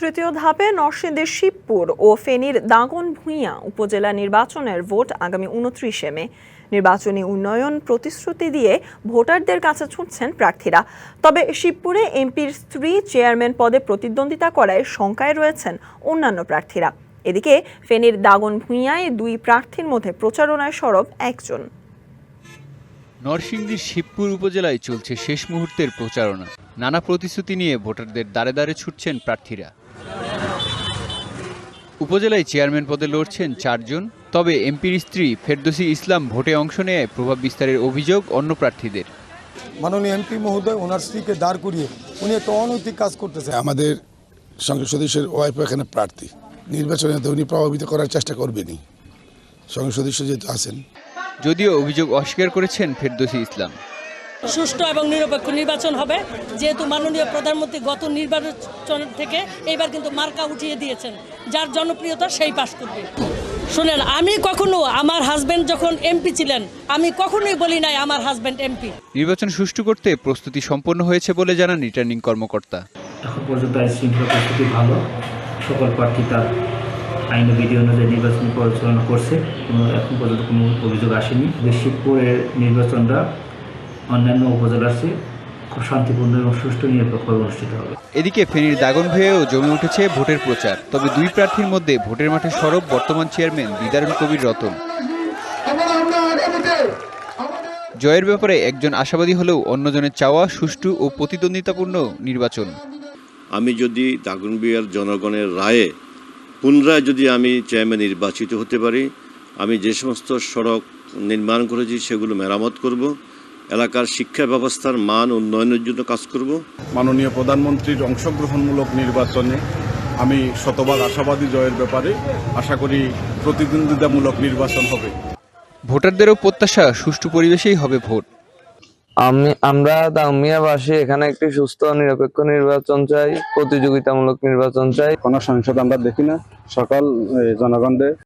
তৃতীয় ধাপে নরসিংদীর শিবপুর ও ফেনীর দাগন ভূঁইয়া উপজেলা নির্বাচনের ভোট আগামী উনত্রিশে মে। নির্বাচনী উন্নয়ন প্রতিশ্রুতি দিয়ে ভোটারদের কাছে ছুটছেন প্রার্থীরা। তবে শিবপুরে এমপির স্ত্রী চেয়ারম্যান পদে প্রতিদ্বন্দ্বিতা করায় শঙ্কায় রয়েছেন অন্যান্য প্রার্থীরা। এদিকে ফেনীর দাগন ভূঁইয়ায় দুই প্রার্থীর মধ্যে প্রচারণায় সরব একজন। নরসিংদীর শিবপুর উপজেলায় চলছে শেষ মুহূর্তের প্রচারণা। নানা প্রতিশ্রুতি নিয়ে ভোটারদের দ্বারে দ্বারে ছুটছেন প্রার্থীরা। উপজেলায় চেয়ারম্যান পদে লড়ছেন চারজন তবে এমপির স্ত্রী ফেরদৌসী ইসলাম ভোটে অংশ নেয় প্রভাব বিস্তারের অভিযোগ অন্য প্রার্থীদের। মাননীয় এমপি মহোদয় ওনার স্ত্রীকে দাঁড় করিয়ে উনি একটা অনৈতিক কাজ করতেছে। আমাদের সংসদ সদস্যের ওয়াইফ এখানে প্রার্থী। নির্বাচনে উনি প্রভাবিত করার চেষ্টা করবেনই। সংসদ সদস্য যেহেতু আছেন। যদিও অভিযোগ অস্বীকার করেছেন ফেরদৌসী ইসলাম। সুষ্ঠু এবং নিরপেক্ষ নির্বাচন হবে যেহেতু মাননীয় প্রধানমন্ত্রী গত নির্বাচন থেকে এইবার কিন্তু মার্কা উঠিয়ে দিয়েছেন যার জনপ্রিয়তা সেই পাশ করবে। শুনেন আমি কখনো আমার হাজবেন্ড যখন এমপি ছিলেন আমি কখনোই বলি নাই আমার হাজবেন্ড এমপি নির্বাচন সুষ্ঠু করতে প্রস্তুতি সম্পন্ন হয়েছে বলে জানান রিটার্নিং কর্মকর্তা। এখন পর্যন্ত আইন শৃঙ্খলা পরিস্থিতি ভালো সকল প্রার্থী তার আইন ও বিধি অনুযায়ী নির্বাচন পরিচালনা করছে কোনো এখন পর্যন্ত কোনো অভিযোগ আসেনি। যে শিবপুরের নির্বাচনটা অন্যান্য উপজেলার চেয়ে খুব শান্তিপূর্ণ এবং সুষ্ঠু নিরপেক্ষভাবে অনুষ্ঠিত হবে। এদিকে ফেনীর দাগন ভেয়েও জমে উঠেছে ভোটের প্রচার। তবে দুই প্রার্থীর মধ্যে ভোটের মাঠে সরব বর্তমান চেয়ারম্যান দিদারুল কবির রতন। জয়ের ব্যাপারে একজন আশাবাদী হলেও অন্যজনের চাওয়া সুষ্ঠু ও প্রতিদ্বন্দ্বিতাপূর্ণ নির্বাচন। আমি যদি দাগনবিয়ার জনগণের রায়ে পুনরায় যদি আমি চেয়ারম্যান নির্বাচিত হতে পারি আমি যে সমস্ত সড়ক নির্মাণ করেছি সেগুলো মেরামত করব এলাকার শিক্ষা ব্যবস্থার মান উন্নয়নের জন্য কাজ করব। মাননীয় প্রধানমন্ত্রীর অংশগ্রহণমূলক নির্বাচনে আমি শতভাগ আশাবাদী জয়ের ব্যাপারে আশা করি প্রতিদ্বন্দ্বিতামূলক নির্বাচন হবে। ভোটারদেরও প্রত্যাশা সুষ্ঠু পরিবেশেই হবে ভোট। আমি, আমরা দামিয়াবাসী, এখানে একটি সুস্থ, নিরপেক্ষ নির্বাচন চাই, প্রতিযোগিতামূলক নির্বাচন চাই। কোন সংসদ আমরা দেখি না, সকল জনগণদের।